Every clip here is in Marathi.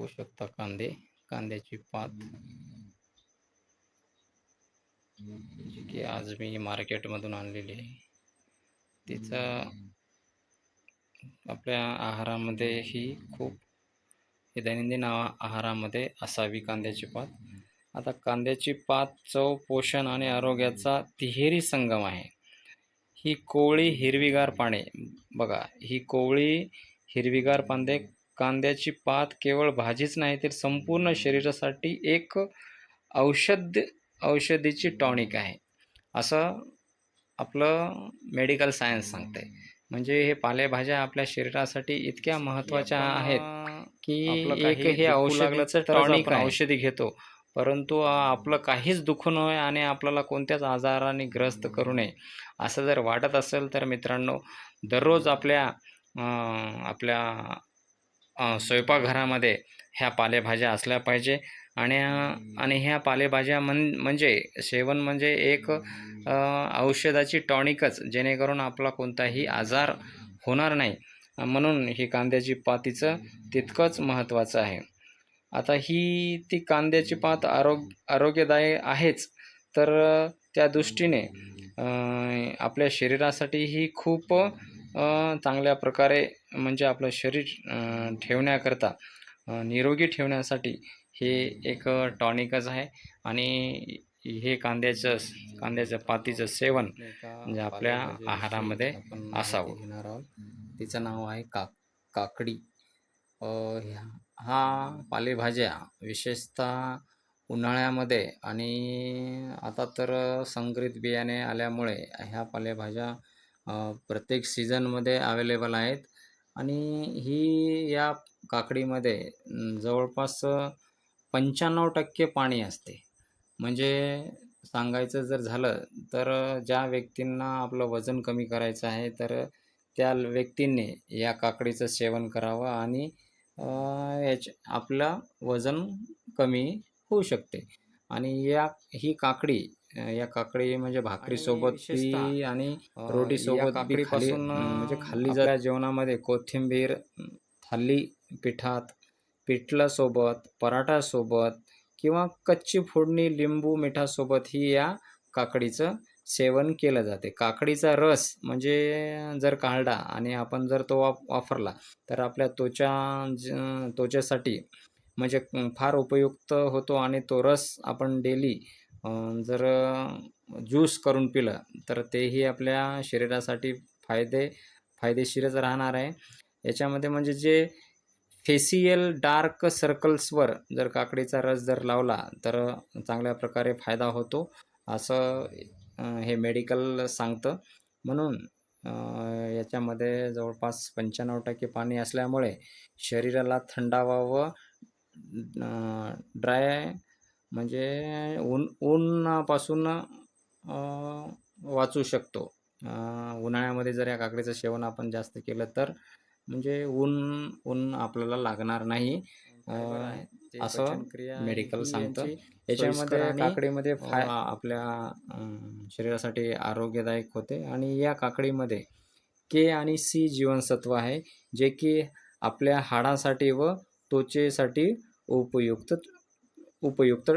बघू शकता कांदे. कांद्याची पात. जी की आज मी मार्केटमधून आणलेली आहे. तिचा आपल्या आहारामध्ये ही खूप दैनंदिन आहारामध्ये असावी कांद्याची पात. आता कांद्याची पात चव पोषण आणि आरोग्याचा तिहेरी संगम आहे. ही कोवळी हिरवीगार पाने. बघा ही कोवळी हिरवीगार पांदे कांद्याची पात केवळ भाजीच नाही तर संपूर्ण शरीरासाठी एक औषध औषधीची टॉनिक आहे. असं आपलं मेडिकल सायन्स सांगते म्हणजे हे पालेभाज्या आपल्या शरीरासाठी इतक्या महत्त्वाच्या आहेत की एक हे औषधाचं टॉनिक औषधी घेतो. परंतु आपलं काहीच दुखू नये आणि आपल्याला कोणत्याच आजाराने ग्रस्त करू नये. असं जर वाटत असेल तर मित्रांनो दररोज आपल्या आपल्या स्वयंपाकघरामध्ये ह्या पालेभाज्या असल्या पाहिजे आणि आणि ह्या पालेभाज्या म्हण म्हणजे सेवन म्हणजे एक औषधाची टॉनिकच जेणेकरून आपला कोणताही आजार होणार नाही. म्हणून ही कांद्याची पातीचं तितकंच महत्त्वाचं आहे. आता ही ती कांद्याची पात आरोग आरोग्यदायी आहेच तर त्या दृष्टीने आपल्या शरीरासाठी ही खूप चांगल्या प्रकारे म्हणजे आपलं शरीर ठेवण्याकरता निरोगी ठेवण्यासाठी हे एक टॉनिकच आहे. आणि हे कांद्याचं कांद्याचं पातीचं सेवन म्हणजे आपल्या आहारामध्ये असावं. घेणार आहोत तिचं नाव आहे का काकडी. ह्या हा पालेभाज्या विशेषतः उन्हाळ्यामध्ये आणि आता तर संकरित बियाणे आल्यामुळे ह्या पालेभाज्या अ, प्रत्येक सीझनमध्ये अवेलेबल आहेत. आणि ही या काकडीमध्ये अं, जवळपास पंच्याण्णव टक्के पाणी असते. म्हणजे सांगायचं जर झालं तर ज्या व्यक्तींना आपलं वजन कमी करायचं आहे तर त्या व्यक्तींनी या काकडीचं सेवन करावं आणि अ, याच्या आपलं वजन कमी होऊ शकते. आणि या ही काकडी या काकडी म्हणजे भाकरीसोबत विशेषतः, बी आणि खाली काकडीपासून, म्हणजे खाल्ली जाते जेवणामध्ये कोथिंबीर थाली पिठात पिठलासोबत पराठासोबत किंवा कच्ची फोडणी लिंबू मिठासोबत ही या काकडीचं सेवन केलं जाते. काकडीचा रस म्हणजे जर काढला आणि आपण जर तो वाप वापरला तर आपल्या त्वचा त्वचेसाठी म्हणजे फार उपयुक्त होतो आणि तो रस आपण डेली जर ज्यूस करून पिलं तर तेही आपल्या शरीरासाठी फायदे फायदेशीरच राहणार आहे. याच्यामध्ये म्हणजे जे फेसियल डार्क सर्कल्सवर जर काकडीचा रस जर लावला तर चांगल्या प्रकारे फायदा होतो. असं हे मेडिकल सांगतं. म्हणून याच्यामध्ये जवळपास पंच्याण्णव टक्के पाणी असल्यामुळे शरीराला थंडावा व ड्राय म्हणजे ऊन ऊन्हापासून अ, वाचू शकतो. उन्हाळ्यामध्ये जर या काकडीचं सेवन आपण जास्त केलं तर म्हणजे ऊन ऊन आपल्याला लागणार नाही. असं मेडिकल सांगतं. याच्यामध्ये काकडीमध्ये फाय आपल्या शरीरासाठी आरोग्यदायक होते. आणि या काकडीमध्ये के आणि सी जीवनसत्व आहे जे की आपल्या हाडासाठी व त्वचेसाठी उपयुक्त उपयुक्त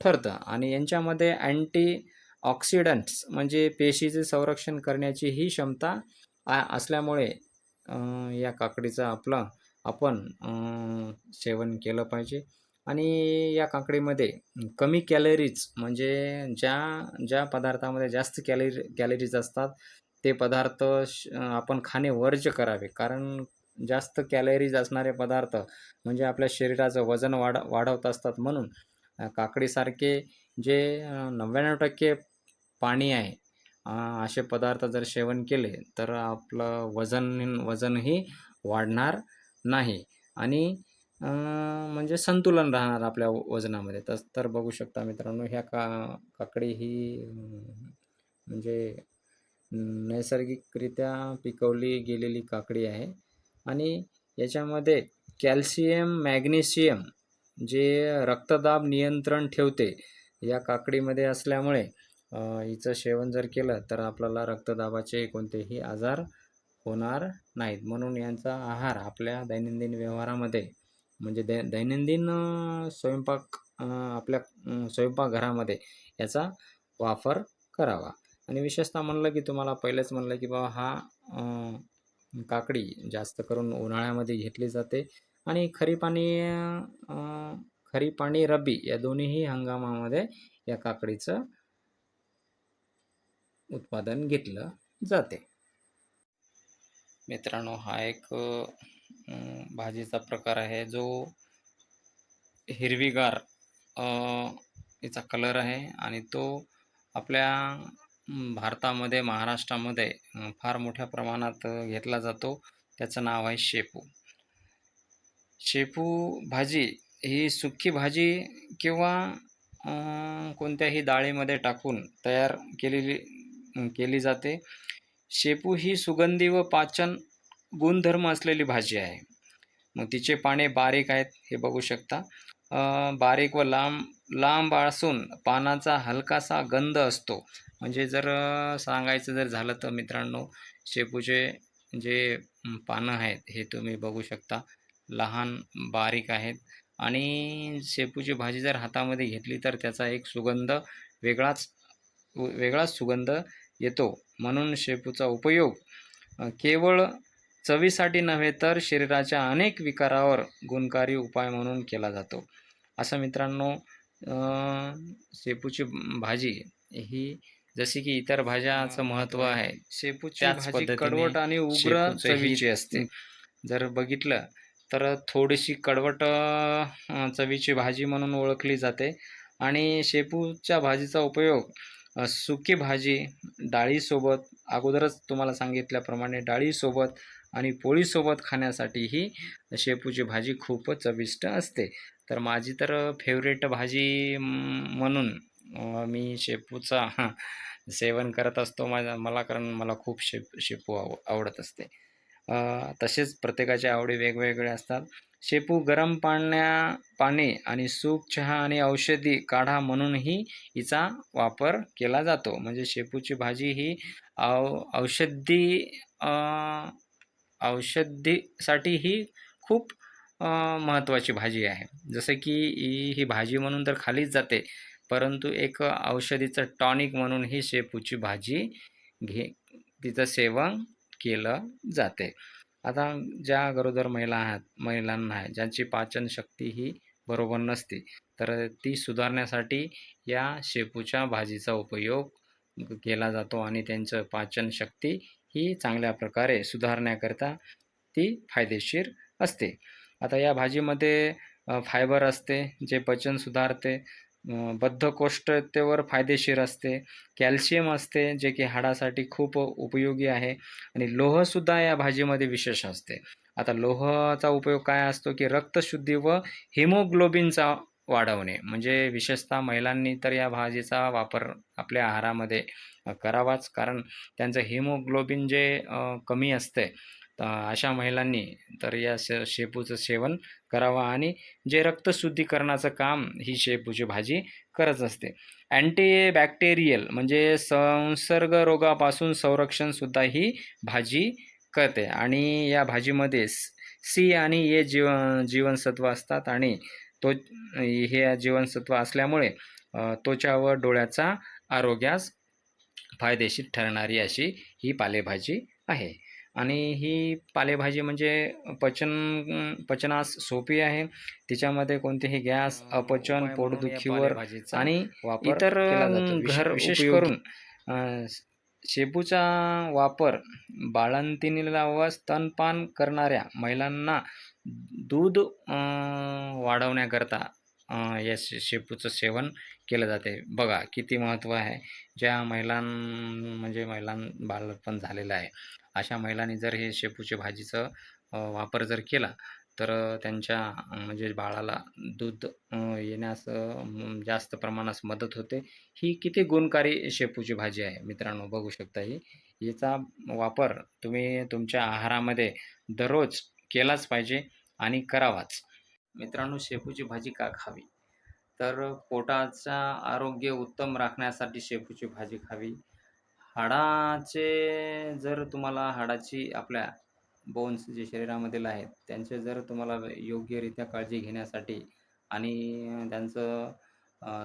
ठरतं. आणि यांच्यामध्ये अँटी ऑक्सिडंट्स म्हणजे पेशीचे संरक्षण करण्याची ही क्षमता आ असल्यामुळे या काकडीचं आपलं आपण सेवन केलं पाहिजे. आणि या काकडीमध्ये कमी कॅलरीज म्हणजे ज्या ज्या पदार्थामध्ये जास्त कॅलरी कॅलरीज असतात ते पदार्थ श आपण खाणे वर्ज्य करावे. कारण जास्त कॅलरीज असणारे पदार्थ म्हणजे आपल्या शरीराचं वजन वाढ वाढवत असतात म्हणून काकडीसारखे जे नव्याण्णव टक्के पाणी आहे असे पदार्थ जर सेवन केले तर आपलं वजन वजनही वाढणार नाही. आणि म्हणजे संतुलन राहणार आपल्या वजनामध्ये. तस तर बघू शकता मित्रांनो ह्या का काकडी ही म्हणजे नैसर्गिकरित्या पिकवली गेलेली काकडी आहे. आणि याच्यामध्ये कॅल्शियम मॅग्नेशियम जे रक्तदाब नियंत्रण ठेवते या काकडीमध्ये असल्यामुळे हिचं सेवन जर केलं तर आपल्याला रक्तदाबाचे कोणतेही आजार होणार नाहीत. म्हणून यांचा आहार आपल्या दैनंदिन व्यवहारामध्ये म्हणजे दै दैनंदिन स्वयंपाक आपल्या स्वयंपाकघरामध्ये याचा वापर करावा. आणि विशेषतः म्हणलं की तुम्हाला पहिलेच म्हणलं की बाबा हा काकडी जास्त करून उन्हाळ्यामध्ये घेतली जाते. आणि खरीप आणि खरीप आणि रब्बी या दोन्हीही हंगामामध्ये या काकडीचं उत्पादन घेतलं जाते. मित्रांनो हा एक भाजीचा प्रकार आहे. जो हिरवीगार याचा कलर आहे आणि तो आपल्या भारतामध्ये महाराष्ट्रामध्ये फार मोठ्या प्रमाणात घेतला जातो. त्याचं नाव आहे शेपू. शेपू भाजी ही सुकी भाजी किंवा कोणत्याही डाळीमध्ये टाकून तयार केलेली केली जाते. शेपू ही सुगंधी व पाचन गुणधर्म असलेली भाजी आहे. मग तिचे पाने बारीक आहेत हे बघू शकता. बारीक व लांब लांब असून पानाचा हलकासा गंध असतो. म्हणजे जर सांगायचं जर झालं तर मित्रांनो शेपूचे जे पानं आहेत हे तुम्ही बघू शकता. लहान बारीक आहेत. आणि शेपूची भाजी जर हातामध्ये घेतली तर त्याचा एक सुगंध वेगळाच वेगळाच सुगंध येतो. म्हणून शेपूचा उपयोग केवळ चवीसाठी नव्हे तर शरीराच्या अनेक विकारावर गुणकारी उपाय म्हणून केला जातो. असं मित्रांनो शेपूची भाजी ही जशी की इतर भाज्याचं महत्त्व आहे. शेपूची भाजी कडवट आणि उग्र चवीची असते. जर बघितलं तर थोडीशी कडवट चवीची भाजी म्हणून ओळखली जाते. आणि शेपूच्या भाजीचा उपयोग सुकी भाजी डाळीसोबत अगोदरच तुम्हाला सांगितल्याप्रमाणे डाळीसोबत आणि पोळीसोबत खाण्यासाठी ही शेपूची भाजी खूप चविष्ट असते. तर माझी तर फेवरेट भाजी म्हणून मी शेपूचा सेवन करत असतो माझ्या मला कारण मला खूप शेप शेपू आव आवडत असते. तसेच प्रत्येकाच्या आवडी वेगवेगळ्या असतात. शेपू गरम पाण्या पाणी आणि सूप चहा आणि औषधी काढा म्हणूनही हिचा वापर केला जातो. म्हणजे शेपूची भाजी ही औ औषधी औषधीसाठी ही खूप महत्त्वाची भाजी आहे. जसं की ही ही भाजी म्हणून तर खालीच जाते परंतु एक औषधीचं टॉनिक म्हणून ही शेपूची भाजी घे तिचं सेवन केलं जाते. आता ज्या गरोदर महिला आहात महिलांना आहे ज्यांची पाचनशक्ती ही बरोबर नसते तर ती सुधारण्यासाठी या शेपूच्या भाजीचा उपयोग केला जातो आणि त्यांचं पाचनशक्ती ही चांगल्या प्रकारे सुधारण्याकरता ती फायदेशीर असते. आता या भाजीमध्ये फायबर असते जे पचन सुधारते बद्धकोष्ठतेवर फायदेशीर असते. कॅल्शियम असते जे की हाडासाठी खूप उपयोगी आहे आणि लोहसुद्धा या भाजीमध्ये विशेष असते. आता लोहाचा उपयोग काय असतो की रक्तशुद्धी व हिमोग्लोबिनचा वाढवणे. म्हणजे विशेषतः महिलांनी तर या भाजीचा वापर आपल्या आहारामध्ये करावाच कारण त्यांचं हिमोग्लोबिन जे कमी असते तर अशा महिलांनी तर या शे शेपूचं सेवन करावं आणि जे रक्तशुद्धीकरणाचं काम ही शेपूची भाजी करत असते. अँटीबॅक्टेरियल म्हणजे संसर्ग रोगापासून संरक्षणसुद्धा ही भाजी करते आणि या भाजीमध्ये सी आणि ए जीव जीवनसत्व असतात आणि तो हे जीवनसत्व असल्यामुळे त्वचा व डोळ्याचा आरोग्यास फायदेशीर ठरणारी अशी ही पालेभाजी आहे. आणि ही पालेभाजी म्हणजे पचन पचनास सोपी आहे. तिच्यामध्ये कोणतेही गॅस अपचन पोटदुखीवर आणि वापर इतर घर विशेष उपयोगी- करून शेपूचा वापर बाळंतिणीला व स्तनपान करणाऱ्या महिलांना दूध वाढवण्याकरता या शे शेपूचं सेवन केलं जाते. बघा किती महत्त्व आहे. ज्या महिलां म्हणजे महिलां बाळपण झालेलं आहे. अशा महिलांनी जर हे शेपूच्या भाजीचं वापर जर केला तर त्यांच्या म्हणजे बाळाला दूध येण्यास जास्त प्रमाणात मदत होते. ही किती गुणकारी शेपूची भाजी आहे मित्रांनो बघू शकता ही. याचा वापर तुम्ही तुमच्या आहारामध्ये दररोज केलाच पाहिजे आणि करावाच. मित्रांनो शेपूची भाजी का खावी? तर पोटाचा आरोग्य उत्तम राखण्यासाठी शेपूची भाजी खावी. हाडाचे जर तुम्हाला हाडाची आपल्या बोन्स जे शरीरामधील आहेत त्यांचे जर तुम्हाला योग्यरित्या काळजी घेण्यासाठी आणि त्यांचं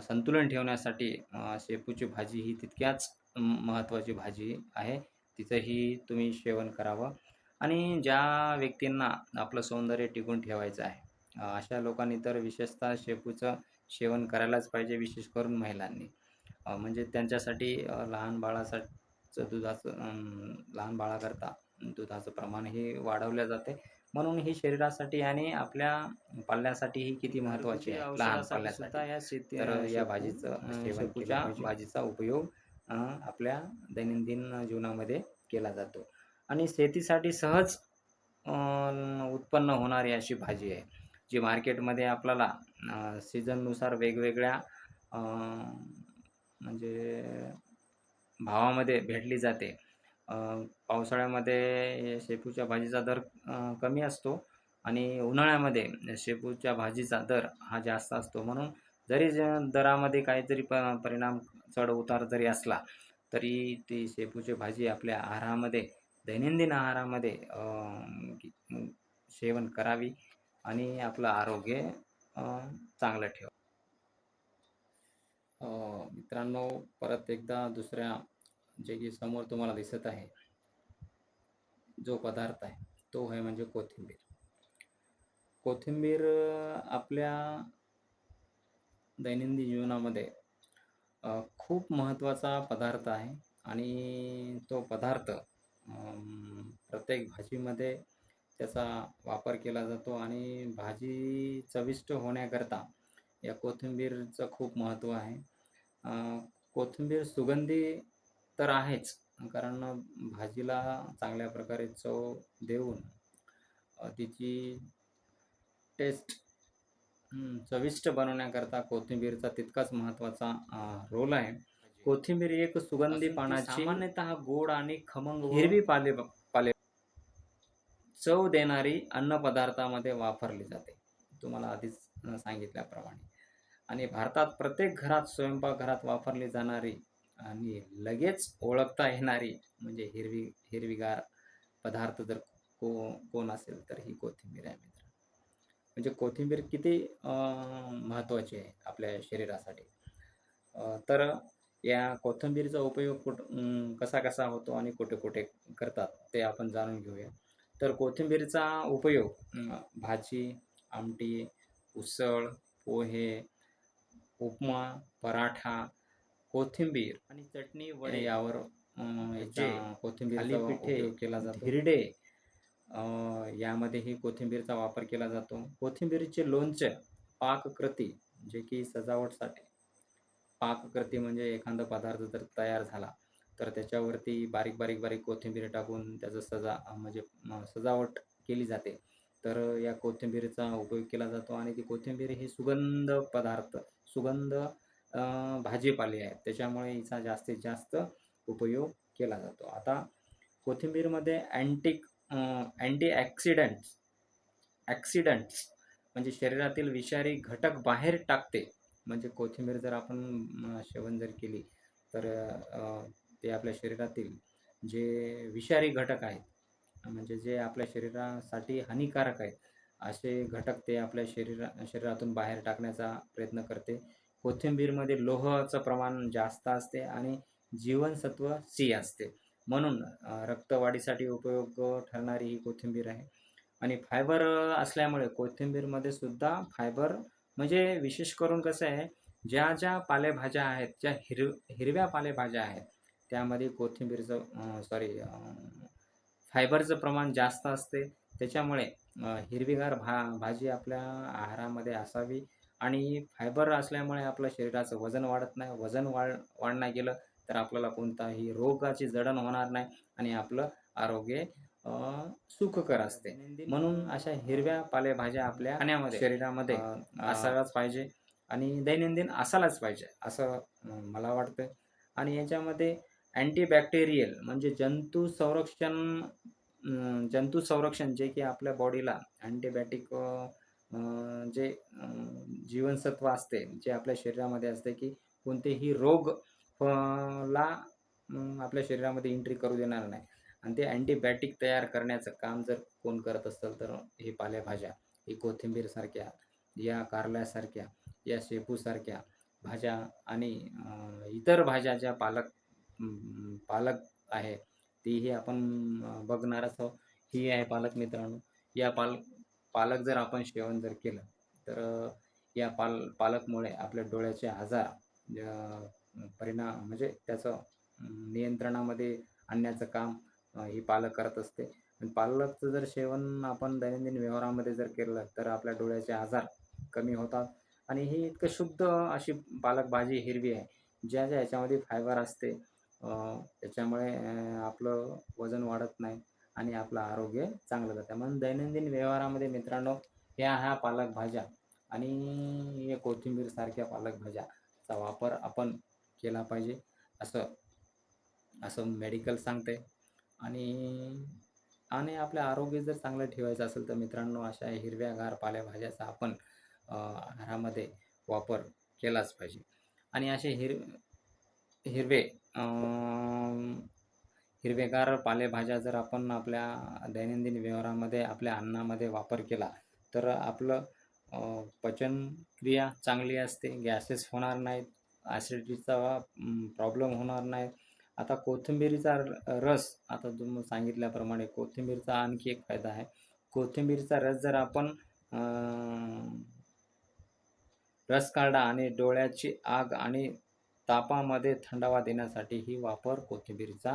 संतुलन ठेवण्यासाठी शेपूची भाजी ही तितक्याच महत्त्वाची भाजी आहे. तिचंही तुम्ही सेवन करावं. आणि ज्या व्यक्तींना आपलं सौंदर्य टिकून ठेवायचं आहे अशा लोकांनी तर विशेषतः शेपूचं सेवन करायलाच पाहिजे विशेष करून महिलांनी. म्हणजे त्यांच्यासाठी लहान बाळासाचं दुधाचं लहान बाळाकरता दुधाचं प्रमाणही वाढवलं जाते. म्हणून ही शरीरासाठी आणि आपल्या पाल्यासाठीही किती महत्त्वाची आहे? लहान पाल्यासाठी. या शेती तर या भाजीचं शेपूच्या भाजीचा उपयोग आपल्या दैनंदिन जीवनामध्ये केला जातो. आणि शेतीसाठी सहज उत्पन्न होणारी अशी भाजी आहे. जी मार्केटमध्ये आपल्याला सीझननुसार वेगवेगळ्या म्हणजे भावामध्ये भेटली जाते. पावसाळ्यामध्ये शेपूच्या भाजीचा दर कमी असतो आणि उन्हाळ्यामध्ये शेपूच्या भाजीचा दर हा जास्त असतो. म्हणून जरी ज दरामध्ये काहीतरी प परिणाम चढ उतार जरी असला तरी ती शेपूची भाजी आपल्या आहारामध्ये दैनंदिन आहारामध्ये सेवन करावी. आणि आपलं आरोग्य चांगलं ठेवा. मित्रांनो परत एकदा दुसऱ्या जे की समोर तुम्हाला दिसत आहे जो पदार्थ आहे तो आहे म्हणजे कोथिंबीर. कोथिंबीर आपल्या दैनंदिन जीवनामध्ये खूप महत्त्वाचा पदार्थ आहे आणि तो पदार्थ प्रत्येक भाजीमध्ये त्याचा वापर केला जातो आणि भाजी चविष्ट होण्याकरता या कोथिंबीरचं खूप महत्त्व आहे. कोथिंबीर सुगंधी तर आहेच कारण भाजीला चांगल्या प्रकारे चव देऊन तिची टेस्ट चविष्ट बनवण्याकरता कोथिंबीरचा तितकाच महत्त्वाचा रोल आहे. कोथिंबीर एक सुगंधी ती पानाची सामान्यतः गोड आणि खमंग हिरवी पाले चव देणारी अन्नपदार्थामध्ये वापरली जाते. तुम्हाला आधीच सांगितल्याप्रमाणे. आणि भारतात प्रत्येक घरात स्वयंपाकघरात वापरली जाणारी आणि लगेच ओळखता येणारी म्हणजे हिरवी हिरवीगार पदार्थ जर को कोण असेल तर ही कोथिंबीर आहे मित्र. म्हणजे कोथिंबीर किती महत्त्वाची आहे आपल्या शरीरासाठी? तर या कोथिंबीरचा उपयोग कुठ कसा कसा होतो आणि कुठे कुठे करतात ते आपण जाणून घेऊया. तर कोथिंबीरचा उपयोग भाजी आमटी उसळ पोहे उपमा पराठा कोथिंबीर आणि चटणी वडे. यावर जे थालीपीठे, उपयोग केला जातो. धिरडे. अ, यामध्येही कोथिंबीरचा वापर केला जातो. कोथिंबीरीचे लोणचे पाककृती जे की सजावटसाठी. पाककृती म्हणजे एखादा पदार्थ जर तयार झाला तर त्याच्यावरती बारीक बारीक बारीक कोथिंबीर टाकून त्याचं सजा म्हणजे सजावट केली जाते. तर या कोथिंबीरीचा उपयोग केला जातो आणि ती कोथिंबीर ही सुगंध पदार्थ सुगंध भाजीपाले आहेत त्याच्यामुळे हिचा जास्तीत जास्त उपयोग केला जातो. आता कोथिंबीरमध्ये अँटिक अँटी ॲक्सिडंट्स ॲक्सिडंट्स म्हणजे शरीरातील विषारी घटक बाहेर टाकते. म्हणजे कोथिंबीर जर आपण सेवन जर केली तर ते आपल्या शरीरातील जे विषारी घटक आहेत म्हणजे जे आपल्या शरीरासाठी हानिकारक आहेत असे घटक ते आपल्या शरीरा शरीरातून बाहेर टाकण्याचा प्रयत्न करते. कोथिंबीरमध्ये लोहाचं प्रमाण जास्त असते आणि जीवनसत्व सी असते. म्हणून रक्तवाढीसाठी उपयोग ठरणारी ही कोथिंबीर आहे. आणि फायबर असल्यामुळे कोथिंबीरमध्ये सुद्धा फायबर म्हणजे विशेष करून कसं आहे ज्या ज्या पालेभाज्या आहेत ज्या हिरव हिरव्या पालेभाज्या आहेत त्यामध्ये कोथिंबीरचं सॉरी फायबरचं प्रमाण जास्त असते. त्याच्यामुळे हिरवीगार भा भाजी आपल्या आहारामध्ये असावी आणि फायबर असल्यामुळे आपल्या शरीराचं वजन वाढत नाही. वजन वाढ वाढण्यात गेलं तर आपल्याला कोणताही रोगाची जडण होणार नाही आणि आपलं आरोग्य सुखकर असते. म्हणून अशा हिरव्या पालेभाज्या आपल्या खाण्यामध्ये शरीरामध्ये असायलाच पाहिजे आणि दैनंदिन असायलाच पाहिजे असं मला वाटतं आणि याच्यामध्ये अँटीबॅक्टेरियल म्हणजे जंतू संरक्षण जंतू संरक्षण जे की आपल्या बॉडीला अँटीबायोटिक जे जीवनसत्व असते जे आपल्या शरीरामध्ये असते की कोणतेही रोग ला आपल्या शरीरामध्ये एंट्री करू देणार नाही. आणि ते अँटीबायोटिक तयार करण्याचं काम जर कोण करत असेल तर हे पालेभाज्या ही कोथिंबीरसारख्या या कारल्यासारख्या या शेपूसारख्या भाज्या आणि इतर भाज्या ज्या पालक पालक आहे तीही आपण बघणारच आहोत. ही आहे पालक मित्रांनो. या पाल पालक जर आपण सेवन जर केलं तर या पाल पालकमुळे आपल्या डोळ्याचे आजार परिणाम म्हणजे त्याचं नियंत्रणामध्ये आणण्याचं काम ही पालक करत असते. पालकचं जर सेवन आपण दैनंदिन व्यवहारामध्ये जर केलं तर आपल्या डोळ्याचे आजार कमी होतात. आणि ही इतकं शुद्ध अशी पालक भाजी हिरवी आहे. ज्या ज्या याच्यामध्ये फायबर असते त्याच्यामुळे आपलं वजन वाढत नाही आणि आपलं आरोग्य चांगलं जातं. म्हणून दैनंदिन व्यवहारामध्ये मित्रांनो ह्या ह्या पालक भाज्या आणि या कोथिंबीरसारख्या पालक भाज्याचा वापर आपण केला पाहिजे. असं असं मेडिकल सांगते. आणि आणि आपलं आरोग्य जर चांगलं ठेवायचं असेल तर मित्रांनो अशा हिरव्यागार पालेभाज्याचा आपण आहारामध्ये वापर केलाच पाहिजे. आणि असे हिर हिरवे हिरवेगार पालेभाज्या जर आपण आपल्या दैनंदिन व्यवहारामध्ये आपल्या अन्नामध्ये वापर केला तर आपलं पचनक्रिया चांगली असते. गॅसेस होणार नाहीत ॲसिडिटीचा प्रॉब्लेम होणार नाही. आता कोथिंबीरीचा र- रस आता तुम्ही सांगितल्याप्रमाणे कोथिंबीरचा आणखी एक फायदा आहे. कोथिंबीरचा रस जर आपण रस काढा आणि डोळ्याची आग आणि तापामध्ये थंडावा देण्यासाठीही वापर कोथिंबीरचा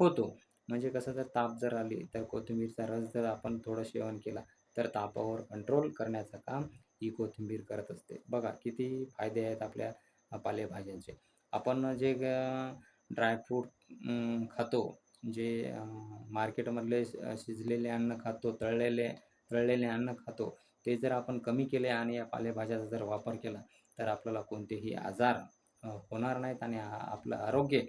होतो. म्हणजे कसं जर ताप जर आली तर कोथिंबीरचा रस जर आपण थोडं सेवन केला तर तापावर कंट्रोल करण्याचं काम ही कोथिंबीर करत असते. बघा किती फायदे आहेत आपल्या पालेभाज्यांचे. आपण जे ड्रायफ्रूट खातो जे मार्केटमधले शिजलेले अन्न खातो तळलेले तळलेले अन्न खातो ते जर आपण कमी केले आणि या पालेभाज्याचा जर वापर केला तर आपल्याला कोणतेही आजार होणार नाहीत आणि आपलं आरोग्य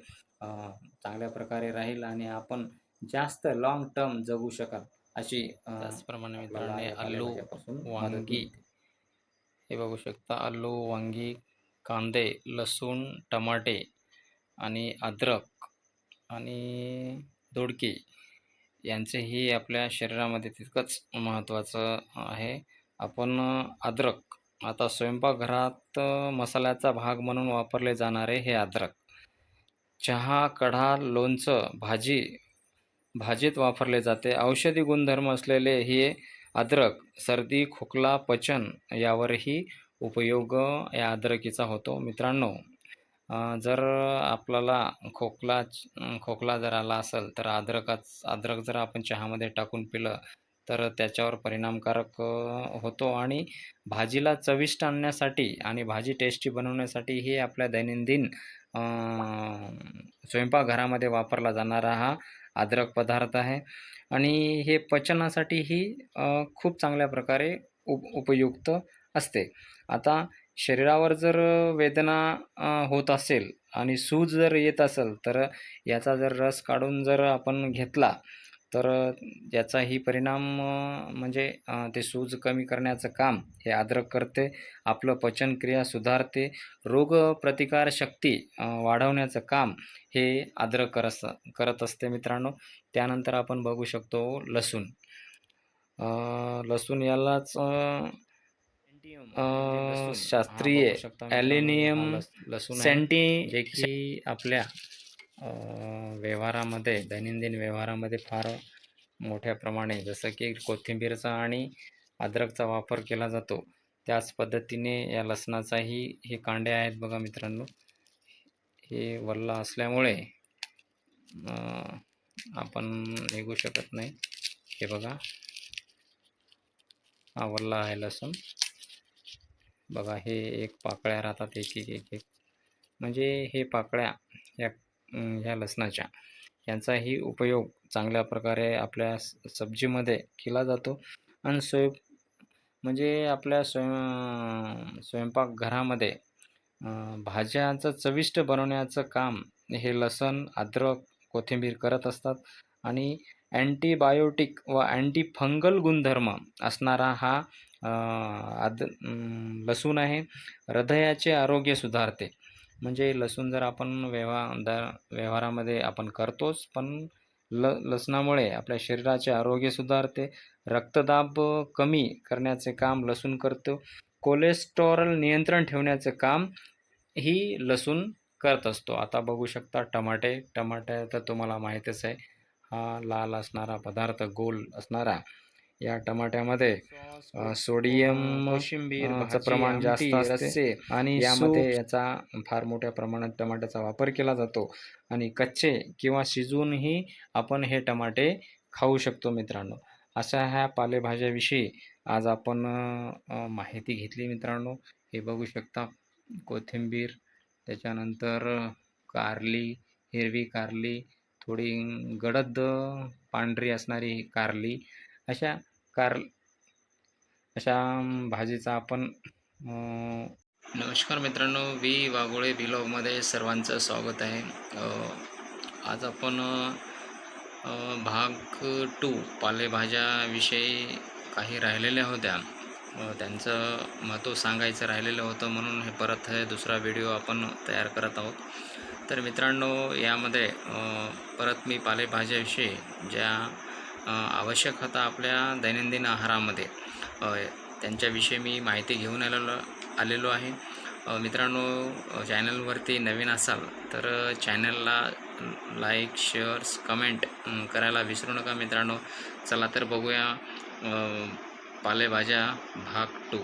चांगल्या प्रकारे राहील आणि आपण जास्त लाँग टर्म जगू शकाल अशी त्याचप्रमाणे मित्रांनो आलू वांगी. हे बघू शकता आलू वांगी कांदे लसूण टमाटे आणि अद्रक आणि दोडके यांचेही आपल्या शरीरामध्ये तितकंच महत्त्वाचं आहे आपण अद्रक आता स्वयंपाकघरात मसाल्याचा भाग म्हणून वापरले जाणारे हे अद्रक. चहा कढा लोणचं भाजी भाजीत वापरले जाते. औषधी गुणधर्म असलेले हे अद्रक सर्दी खोकला पचन यावरही उपयोग या अद्रकीचा होतो. मित्रांनो जर आपल्याला खोकला खोकला जर आला असेल तर अद्रकाच अद्रक जर आपण चहामध्ये टाकून पिलं तर त्याच्यावर परिणामकारक होतो. आणि भाजीला चविष्ट आणण्यासाठी आणि भाजी टेस्टी बनवण्यासाठी हे आपल्या दैनंदिन स्वयंपाकघरामध्ये वापरला जाणारा हा अद्रक पदार्थ आहे. आणि हे पचनासाठीही खूप चांगल्या प्रकारे उप उपयुक्त असते. आता शरीरावर जर वेदना होत असेल आणि सूज जर येत असेल तर याचा जर रस काढून जर आपण घेतला तर याचाही परिणाम म्हणजे ते सूज कमी करण्याचं काम हे अद्रक करते. आपलं पचनक्रिया सुधारते. रोगप्रतिकारशक्ती वाढवण्याचं काम हे अद्रक करत करत असते मित्रांनो. त्यानंतर आपण बघू शकतो लसूण. लसूण यालाच अ, शास्त्रीय ॲल्युमिनियम लसूण सेंटी जे की आपल्या व्यवहारामध्ये दैनंदिन व्यवहारामध्ये फार मोठ्या प्रमाणे जसं की कोथिंबीरचा आणि अद्रकचा वापर केला जातो. त्याच पद्धतीने या लसणाचाही हे कांडे आहेत बघा मित्रांनो. हे वल्ला असल्यामुळे आपण निघू शकत नाही. हे बघा. हा वल्ला आहे लसूण. बघा हे एक पाकळ्या राहतात एक एक एक एक म्हणजे हे पाकळ्या या ह्या लसणाच्या. यांचाही उपयोग चांगल्या प्रकारे आपल्या सब्जीमध्ये केला जातो. आणि स्वय म्हणजे आपल्या स्वयं स्वयंपाकघरामध्ये भाज्यांचं चविष्ट बनवण्याचं काम हे लसण अद्रक कोथिंबीर करत असतात. आणि अँटीबायोटिक व अँटीफंगल गुणधर्म असणारा हा आद लसूण आहे. हृदयाचे आरोग्य सुधारते. म्हणजे लसूण जर आपण व्यवहार व्यवहारामध्ये आपण करतोच पण ल लसणामुळे आपल्या शरीराचे आरोग्य सुधारते. रक्तदाब कमी करण्याचे काम लसूण करतो. कोलेस्ट्रॉल नियंत्रण ठेवण्याचं काम ही लसूण करत असतो. आता बघू शकता टमाटे टमाटे तर तुम्हाला माहीतच आहे. हा लाल असणारा पदार्थ गोल असणारा या टमाट्यामध्ये सोडियम चं प्रमाण जास्त असते. आणि यामध्ये याचा फार मोठ्या प्रमाणात टमाट्याचा वापर केला जातो आणि कच्चे किंवा शिजवूनही आपण हे टमाटे खाऊ शकतो मित्रांनो. अशा ह्या पालेभाज्याविषयी आज आपण माहिती घेतली मित्रांनो. हे बघू शकता कोथिंबीर त्याच्यानंतर कारली हिरवी कारली थोडी गडद पांढरी असणारी कारली अशा कार्ल अशा भाजीचा आपण नमस्कार मित्रांनो वी वाघोळे बिलॉगमध्ये सर्वांचं स्वागत आहे. आज आपण भाग टू पालेभाज्याविषयी काही राहिलेल्या होत्या. त्यांचं महत्त्व सांगायचं राहिलेलं होतं म्हणून हे परत हे दुसरा व्हिडिओ आपण तयार करत आहोत. तर मित्रांनो यामध्ये परत मी पालेभाज्याविषयी ज्या आवश्यक होता आपल्या दैनंदिन आहारामध्ये. त्यांच्याविषयी मी माहिती घेऊन आलेलो आलेलो आहे. मित्रांनो चॅनलवरती नवीन असाल तर चॅनलला लाईक शेअर्स कमेंट करायला विसरू नका मित्रांनो. चला तर बघूया पालेभाज्या भाग टू